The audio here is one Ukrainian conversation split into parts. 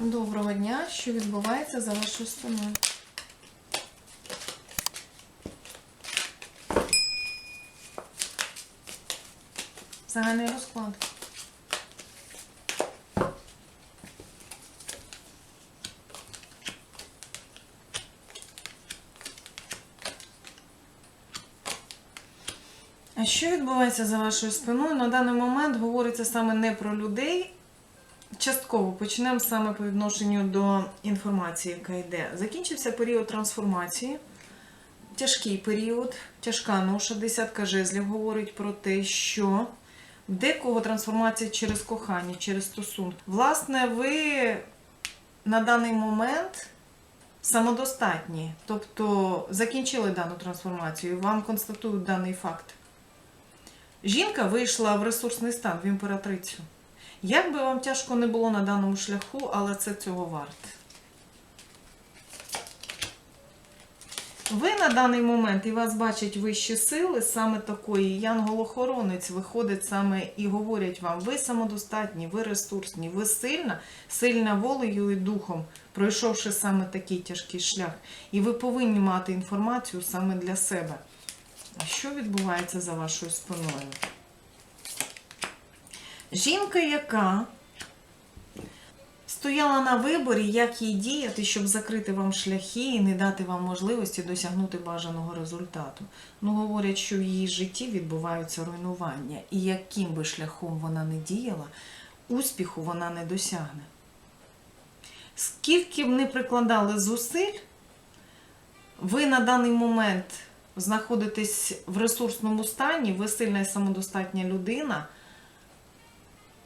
Доброго дня, що відбувається за вашою спиною? Загальний розклад. А що відбувається за вашою спиною? На даний момент говориться саме не про людей, Частково почнемо саме по відношенню до інформації, яка йде. Закінчився період трансформації, тяжкий період, тяжка ноша, десятка жезлів говорить про те, що декого трансформація через кохання, через стосунки. Власне, ви на даний момент самодостатні, тобто закінчили дану трансформацію, вам констатують даний факт. Жінка вийшла в ресурсний стан, в імператрицю. Як би вам тяжко не було на даному шляху, але це цього варте. Ви на даний момент і вас бачать вищі сили, саме такої янгол-охоронець виходить саме і говорять вам, ви самодостатні, ви ресурсні, ви сильна, сильна волею і духом, пройшовши саме такий тяжкий шлях. І ви повинні мати інформацію саме для себе. А що відбувається за вашою спиною? Жінка, яка стояла на виборі, як їй діяти, щоб закрити вам шляхи і не дати вам можливості досягнути бажаного результату. Ну, говорять, що в її житті відбуваються руйнування, і яким би шляхом вона не діяла, успіху вона не досягне. Скільки б не прикладали зусиль, ви на даний момент знаходитесь в ресурсному стані, ви сильна і самодостатня людина.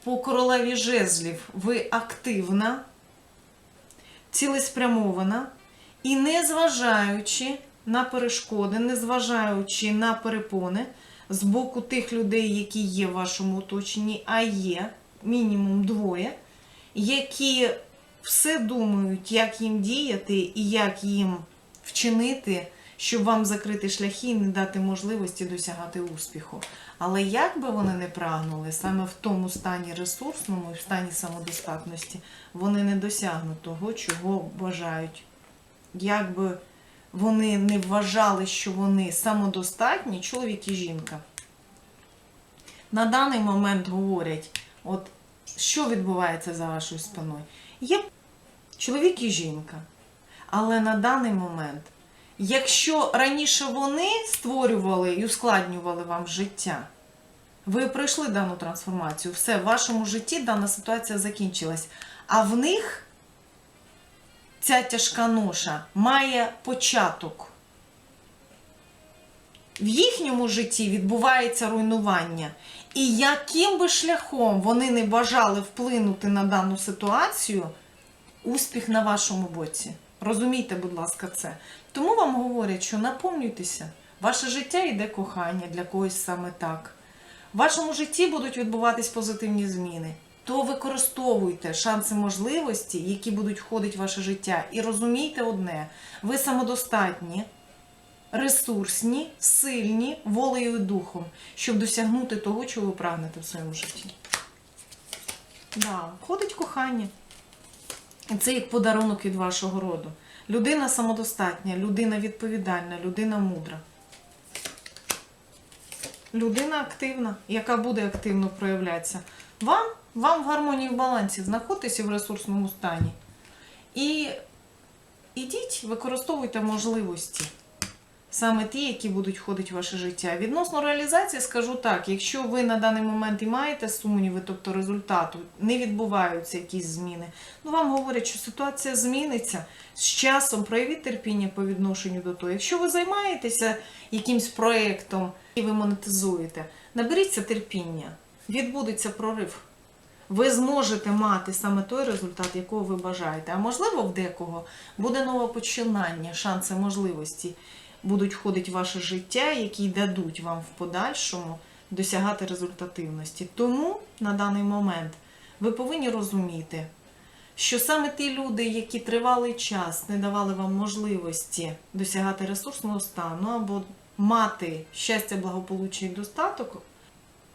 По королеві жезлів. Ви активна, цілеспрямована і незважаючи на перешкоди, незважаючи на перепони з боку тих людей, які є в вашому оточенні, а є мінімум двоє, які все думають, як їм діяти і як їм вчинити, щоб вам закрити шляхи і не дати можливості досягати успіху. Але як би вони не прагнули, саме в тому стані ресурсному і в стані самодостатності, вони не досягнуть того, чого бажають. Як би вони не вважали, що вони самодостатні, чоловік і жінка. На даний момент говорять, от що відбувається за вашою спиною? Є чоловік і жінка. Але на даний момент Якщо раніше вони створювали і ускладнювали вам життя, ви пройшли дану трансформацію, все, в вашому житті дана ситуація закінчилась. А в них ця тяжка ноша має початок. В їхньому житті відбувається руйнування. І яким би шляхом вони не бажали вплинути на дану ситуацію, успіх на вашому боці. Розумійте, будь ласка, це. Тому вам говорять, що наповнюйтеся, ваше життя йде кохання для когось саме так. В вашому житті будуть відбуватись позитивні зміни. То використовуйте шанси можливості, які будуть входити в ваше життя. І розумійте одне: ви самодостатні, ресурсні, сильні, волею і духом, щоб досягнути того, чого ви прагнете в своєму житті. Да, входить кохання. Це як подарунок від вашого роду. Людина самодостатня, людина відповідальна, людина мудра. Людина активна, яка буде активно проявлятися. Вам, вам в гармонії в балансі, знаходитеся в ресурсному стані. І ідіть, використовуйте можливості. Саме ті, які будуть входити в ваше життя. Відносно реалізації, скажу так: якщо ви на даний момент і маєте сумніви, тобто результату, не відбуваються якісь зміни, ну вам говорять, що ситуація зміниться з часом, проявіть терпіння по відношенню до того. Якщо ви займаєтеся якимсь проєктом і ви монетизуєте, наберіться терпіння, відбудеться прорив. Ви зможете мати саме той результат, якого ви бажаєте. А можливо, в декого буде нове починання, шанси, можливості будуть входити в ваше життя, які дадуть вам в подальшому досягати результативності. Тому на даний момент ви повинні розуміти, що саме ті люди, які тривалий час не давали вам можливості досягати ресурсного стану або мати щастя, благополуччя і достаток,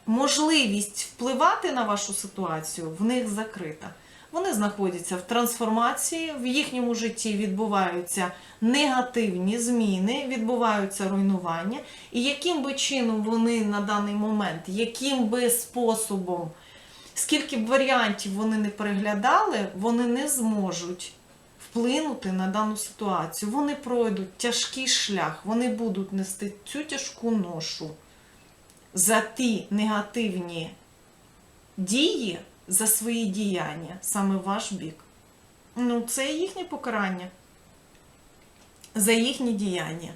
можливість впливати на вашу ситуацію в них закрита. Вони знаходяться в трансформації, в їхньому житті відбуваються негативні зміни, відбуваються руйнування. І яким би чином вони на даний момент, яким би способом, скільки б варіантів вони не переглядали, вони не зможуть вплинути на дану ситуацію. Вони пройдуть тяжкий шлях, вони будуть нести цю тяжку ношу за ті негативні дії, за свої діяння, саме ваш бік. Ну, це їхнє покарання за їхні діяння.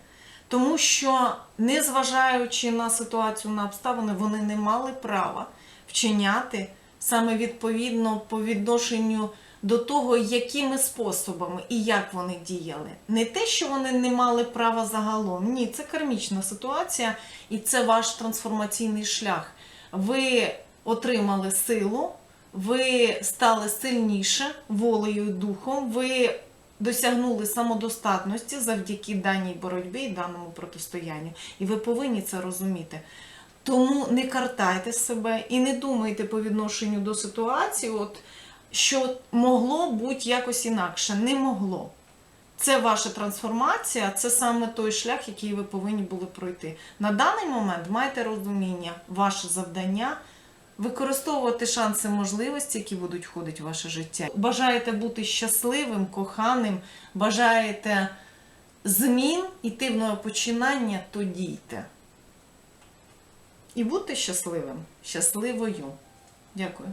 Тому що, незважаючи на ситуацію, на обставини, вони не мали права вчиняти саме відповідно по відношенню до того, якими способами і як вони діяли. Не те, що вони не мали права загалом. Ні, це кармічна ситуація, і це ваш трансформаційний шлях. Ви отримали силу, ви стали сильніше волею і духом, ви досягнули самодостатності завдяки даній боротьбі і даному протистоянню. І ви повинні це розуміти. Тому не картайте себе і не думайте по відношенню до ситуації, от, що могло бути якось інакше. Не могло. Це ваша трансформація, це саме той шлях, який ви повинні були пройти. На даний момент майте розуміння, ваше завдання використовувати шанси можливості, які будуть входити в ваше життя. Бажаєте бути щасливим, коханим, бажаєте змін і тивного починання, то дійте. І бути щасливим, щасливою. Дякую.